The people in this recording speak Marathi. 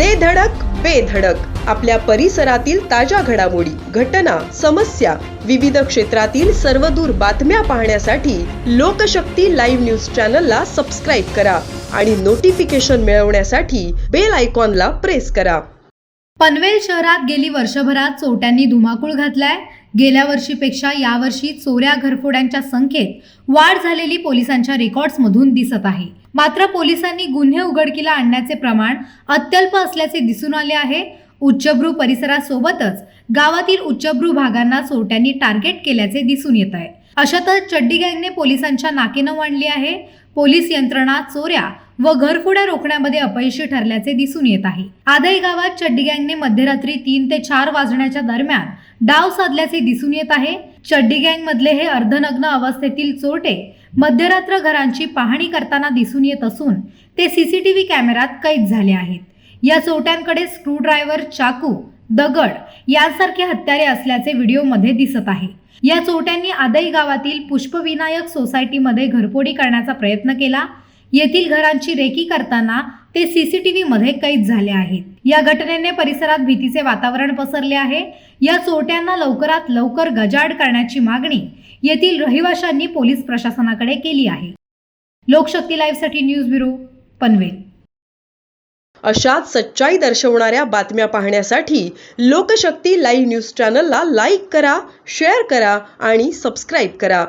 दे धडक बेधडक आपल्या परिसरातील ताज्या घडामोडी घटना समस्या विविध क्षेत्रातील सर्वदूर बातम्या पाहण्यासाठी लोकशक्ती लाईव्ह न्यूज चॅनलला सबस्क्राईब करा आणि नोटिफिकेशन मिळवण्यासाठी बेल आयकॉनला प्रेस करा. पनवेल शहरात गेली वर्षभरात चोट्यांनी धुमाकूळ घातलाय. गेल्या वर्षीपेक्षा यावर्षी चोऱ्या घरफोड्यांच्या संख्येत वाढ झालेली पोलिसांच्या रेकॉर्ड्समधून दिसत आहे. मात्र पोलिसांनी गुन्हे उघडकीला आणण्याचे प्रमाण अत्यल्प असल्याचे दिसून आले आहे. उच्चभ्रू परिसरासोबतच गावातील उच्चभ्रू भागांना चोरट्यांनी टार्गेट केल्याचे दिसून येत आहे. अशातच चड्डी गँगने पोलिसांच्या नाकेनं आणली आहे. पोलीस यंत्रणा चोऱ्या व घरफोड्या रोखण्यामध्ये अपयशी ठरल्याचे दिसून येत आहे. आदई गावात चड्डी गँगने मध्यरात्री तीन ते चार वाजण्याच्या दरम्यान डाव साधल्याचे दिसून येत आहे. चड्डी गँग मधले हे अर्धनग्न अवस्थेतील चोरटे मध्यरात्र घरांची पाहणी करताना दिसून येत असून ते सीसीटीव्ही कॅमेऱ्यात कैद झाले आहेत. या चोरट्यांकडे स्क्रूड्रायव्हर चाकू दगड यांसारखे हत्यारे असल्याचे व्हिडिओमध्ये दिसत आहे. या चोरट्यांनी आदई गावातील पुष्पविनायक सोसायटीमध्ये घरफोडी करण्याचा प्रयत्न केला. येथील घरांची रेकी करताना ते सीसीटीव्ही मध्ये कैद झाले आहेत. या घटनेने परिसरात भीतीचे वातावरण पसरले आहे. या चोरट्यांना लवकरात लवकर गजाड करण्याची मागणी येथील रहिवाशांनी पोलीस प्रशासनाकडे केली आहे. लोकशक्ती लाईव्हसाठी न्यूज ब्युरो पनवेल. अशाच सच्चाई दर्शवणाऱ्या बातम्या पाहण्यासाठी लोकशक्ती लाईव्ह न्यूज चॅनलला लाईक करा शेअर करा आणि सबस्क्राईब करा.